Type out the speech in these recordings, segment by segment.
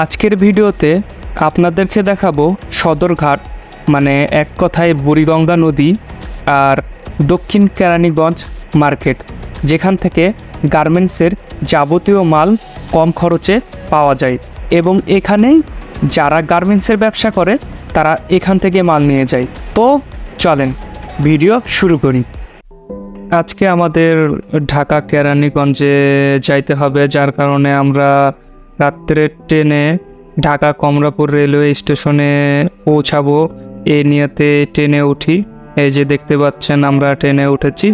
আজকের ভিডিওতে আপনাদেরকে দেখাবো সদরঘাট মানে এক কথায় বুড়িগঙ্গা নদী আর দক্ষিণ কেরানীগঞ্জ মার্কেট, যেখান থেকে গার্মেন্টসের যাবতীয় মাল কম খরচে পাওয়া যায় এবং এখানে যারা গার্মেন্টসের ব্যবসা করে, তারা এখান থেকে মাল নিয়ে যায়। তো চলেন ভিডিও শুরু করি। আজকে আমাদের ঢাকা কেরানীগঞ্জে যাইতে হবে, যার কারণে আমরা রাত্রের ট্রেনে ঢাকা কমলাপুর রেলওয়ে স্টেশনে পৌঁছাবো। এ নিয়েতে ট্রেনে উঠি। এই যে দেখতে পাচ্ছেন, আমরা ট্রেনে উঠেছি।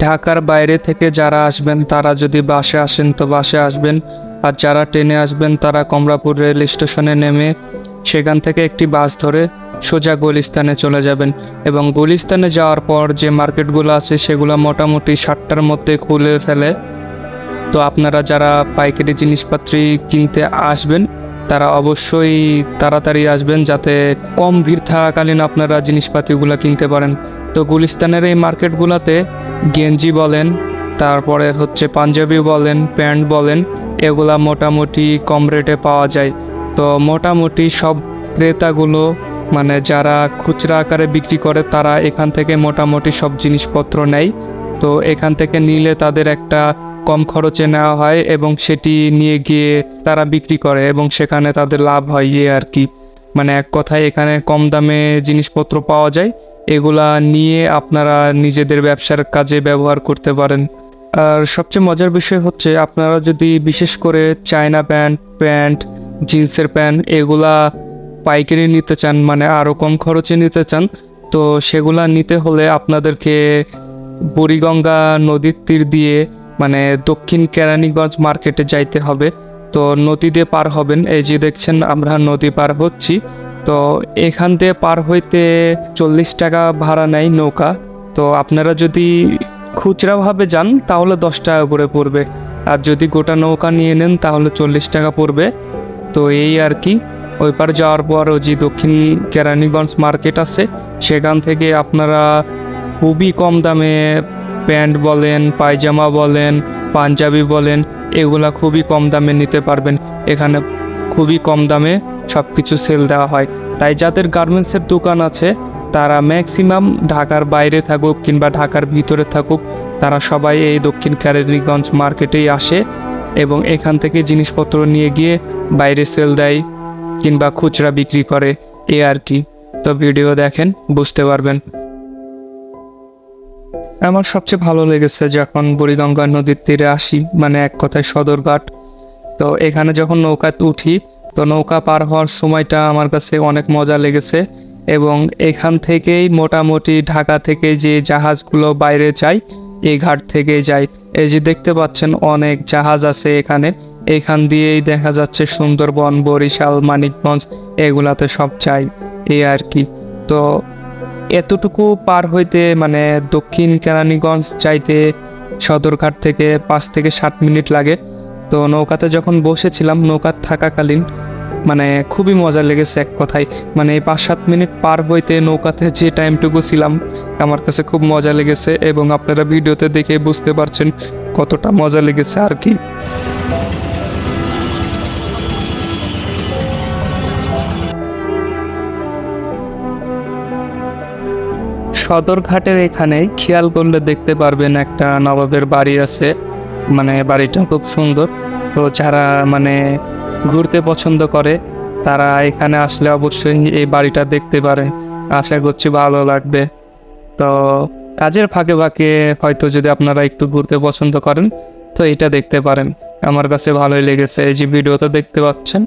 ঢাকার বাইরে থেকে যারা আসবেন, তারা যদি বাসে আসেন, তো বাসে আসবেন। আর যারা ট্রেনে আসবেন, তারা কমলাপুর রেল স্টেশনে নেমে সেখান থেকে একটি বাস ধরে সোজা গুলিস্তানে চলে যাবেন। এবং গুলিস্তানে যাওয়ার পর যে মার্কেটগুলো আছে, সেগুলো মোটামুটি সাতটার মধ্যে খুলে ফেলে। তো আপনারা যারা পাইকারি জিনিসপাত্রি কিনতে আসবেন, তারা অবশ্যই তাড়াতাড়ি আসবেন যাতে কম ভিড় থাকাকালীন আপনারা জিনিসপাতিগুলো কিনতে পারেন। তো গুলিস্তানের এই মার্কেটগুলোতে গেঞ্জি বলেন, তারপরে হচ্ছে পাঞ্জাবি বলেন, প্যান্ট বলেন, এগুলা মোটামুটি কম রেটে পাওয়া যায়। তো মোটামুটি সব ক্রেতাগুলো মানে যারা খুচরা আকারে বিক্রি করে, তারা এখান থেকে মোটামুটি সব জিনিসপত্র নেয়। তো এখান থেকে নিলে তাদের একটা কম খরচে নেওয়া হয় এবং সেটি নিয়ে গিয়ে তারা বিক্রি করে এবং সেখানে তাদের লাভ হয় ইয়ে আর কি। মানে এক কথায় এখানে কম দামে জিনিসপত্র পাওয়া যায়। এগুলা নিয়ে আপনারা নিজেদের ব্যবসার কাজে ব্যবহার করতে পারেন। আর সবচেয়ে মজার বিষয় হচ্ছে, আপনারা যদি বিশেষ করে চায়না প্যান্ট প্যান্ট, জিন্সের প্যান্ট এগুলা পাইকারি নিতে চান মানে আরও কম খরচে নিতে চান, তো সেগুলা নিতে হলে আপনাদেরকে বুড়িগঙ্গা নদীর তীর দিয়ে মানে দক্ষিণ কেরানীগঞ্জ মার্কেটে যাইতে হবে। তো নদী দিয়ে পার হবেন। এই যে দেখছেন, আমরা নদী পার হচ্ছি। তো এখান দিয়ে পার হইতে চল্লিশ টাকা ভাড়া নেয় নৌকা। তো আপনারা যদি খুচরাভাবে যান, তাহলে দশ টাকা করে পড়বে। আর যদি গোটা নৌকা নিয়ে নেন, তাহলে চল্লিশ টাকা পড়বে। তো এই আর কি। ওই পার যাওয়ার পর যে দক্ষিণ কেরানীগঞ্জ মার্কেট আছে, সেখান থেকে আপনারা খুবই কম দামে প্যান্ট বলেন, পায়জামা বলেন, পাঞ্জাবি বলেন, এগুলা খুবই কম দামে নিতে পারবেন। এখানে খুবই কম দামে সব কিছু সেল দেওয়া হয়। তাই যাদের গার্মেন্টসের দোকান আছে, তারা ম্যাক্সিমাম ঢাকার বাইরে থাকুক কিংবা ঢাকার ভিতরে থাকুক, তারা সবাই এই দক্ষিণ কেরানীগঞ্জ মার্কেটেই আসে এবং এখান থেকে জিনিসপত্র নিয়ে গিয়ে বাইরে সেল দেয় কিংবা খুচরা বিক্রি করে। এ আর কি। তো ভিডিও দেখেন, বুঝতে পারবেন। আমার সবচেয়ে ভালো লেগেছে যখন বুড়িগঙ্গা নদীর তীরে আসি মানে এক কথায় সদরঘাট। তো এখানে যখন নৌকাতে উঠি, তো নৌকা পার হওয়ার সময়টা আমার কাছে অনেক মজা লেগেছে এবং এখান থেকেই মোটামুটি ঢাকা থেকে যে জাহাজগুলো বাইরে যায় এই ঘাট থেকে যায়। এই যে দেখতে পাচ্ছেন অনেক জাহাজ আছে এখানে। এখান দিয়েই দেখা যাচ্ছে সুন্দরবন, বরিশাল, মানিকগঞ্জ, এগুলাতে সব চাই এই আর কি। তো এতটুকু পার হইতে মানে দক্ষিণ কেরানীগঞ্জ যাইতে সদরঘাট থেকে পাঁচ থেকে সাত মিনিট লাগে। তো নৌকাতে যখন বসেছিলাম নৌকার থাকাকালীন মানে খুবই মজা লেগেছে এক কথায়। মানে এই পাঁচ সাত মিনিট পার হইতে নৌকাতে যে টাইমটুকু ছিলাম, আমার কাছে খুব মজা লেগেছে এবং আপনারা ভিডিওতে দেখে বুঝতে পারছেন কতটা মজা লেগেছে আর কি। সদরঘাটের এখানে খেয়াল করলে দেখতে পারবেন একটা নবাবের বাড়ি আছে। মানে বাড়িটা খুব সুন্দর। তো যারা মানে ঘুরতে পছন্দ করে, তারা এখানে আসলে অবশ্যই এই বাড়িটা দেখতে পারে আশা করছি ভালো লাগবে। তো কাজের ফাঁকে ফাঁকে হয়তো যদি আপনারা একটু ঘুরতে পছন্দ করেন, তো এটা দেখতে পারেন। আমার কাছে ভালোই লেগেছে। এই যে ভিডিওতে দেখতে পাচ্ছেন,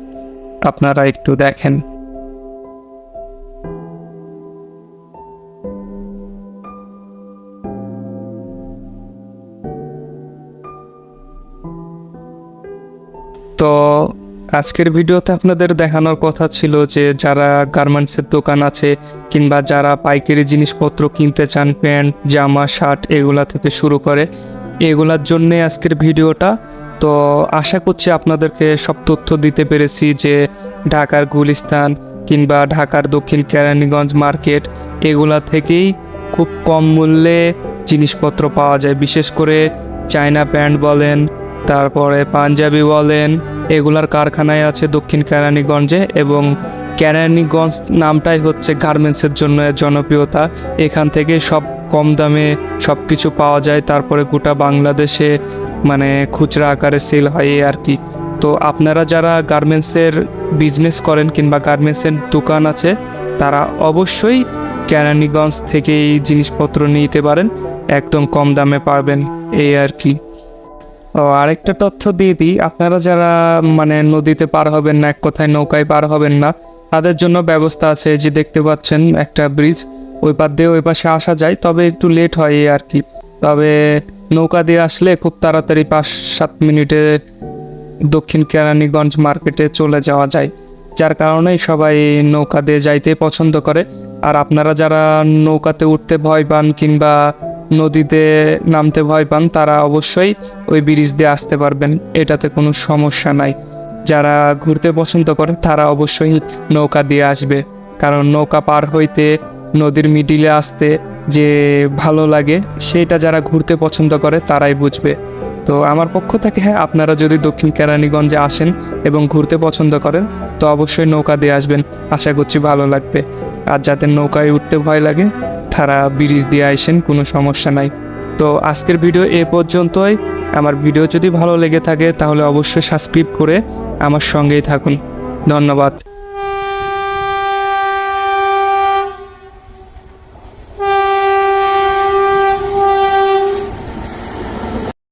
আপনারা একটু দেখেন। তো আজকের ভিডিওতে আপনাদের দেখানোর কথা ছিল যে যারা গার্মেন্টসের দোকান আছে কিংবা যারা পাইকারি জিনিসপত্র কিনতে চান, প্যান্ট, জামা, শার্ট এগুলা থেকে শুরু করে এগুলার জন্যে আজকের ভিডিওটা। তো আশা করছি আপনাদেরকে সব তথ্য দিতে পেরেছি যে ঢাকার গুলিস্তান কিংবা ঢাকার দক্ষিণ কেরানীগঞ্জ মার্কেট এগুলা থেকেই খুব কম মূল্যে জিনিসপত্র পাওয়া যায়। বিশেষ করে চায়না প্যান্ট বলেন তারপরে পাঞ্জাবি বলেন এগুলার কারখানায় আছে দক্ষিণ কেরানীগঞ্জে এবং কেরানীগঞ্জ নামটাই হচ্ছে গার্মেন্টসের জন্য জনপ্রিয়তা। এখান থেকে সব কম দামে সব কিছু পাওয়া যায়। তারপরে গোটা বাংলাদেশে মানে খুচরা আকারে সেল হয় আর কি। তো আপনারা যারা গার্মেন্টসের বিজনেস করেন কিংবা গার্মেন্টসের দোকান আছে, তারা অবশ্যই কেরানীগঞ্জ থেকে এই জিনিসপত্র নিতে পারেন। একদম কম দামে পাবেন এই আর কি। ও, আরেকটা তথ্য দিয়ে দিই। আপনারা যারা মানে নদীতে পার হবেন না, এক কথায় নৌকায় পার হবেন না, তাদের জন্য ব্যবস্থা আছে যে দেখতে পাচ্ছেন একটা ব্রিজ ওই পার দিয়ে ওই পাশে আসা যায়, তবে একটু লেট হয় আর কি। তবে নৌকা দিয়ে আসলে খুব তাড়াতাড়ি পাঁচ, সাত মিনিটে দক্ষিণ কেরানীগঞ্জ মার্কেটে চলে যাওয়া যায়। যার কারণেই সবাই নৌকা দিয়ে যাইতে পছন্দ করে। আর আপনারা যারা নৌকাতে উঠতে ভয় পান কিংবা নদীতে নামতে ভয় পান, তারা অবশ্যই ওই ব্রিজ দিয়ে আসতে পারবেন। এটাতে কোনো সমস্যা নাই। যারা ঘুরতে পছন্দ করে, তারা অবশ্যই নৌকা দিয়ে আসবে। কারণ নৌকা পার হইতে নদীর মিডিলে আসতে যে ভালো লাগে, সেটা যারা ঘুরতে পছন্দ করে, তারাই বুঝবে। তো আমার পক্ষ থেকে হ্যাঁ আপনারা যদি দক্ষিণ কেরানীগঞ্জে আসেন এবং ঘুরতে পছন্দ করেন, তো অবশ্যই নৌকা দিয়ে আসবেন। আশা করছি ভালো লাগবে। আর যাদের নৌকায় উঠতে ভয় লাগে তারা ব্রিজ দিয়ে আসেন কোনো সমস্যা নাই। তো আজকের ভিডিও এ পর্যন্তই। আমার ভিডিও যদি ভালো লেগে থাকে, তাহলে অবশ্যই সাবস্ক্রাইব করে আমার সঙ্গেই থাকুন। ধন্যবাদ।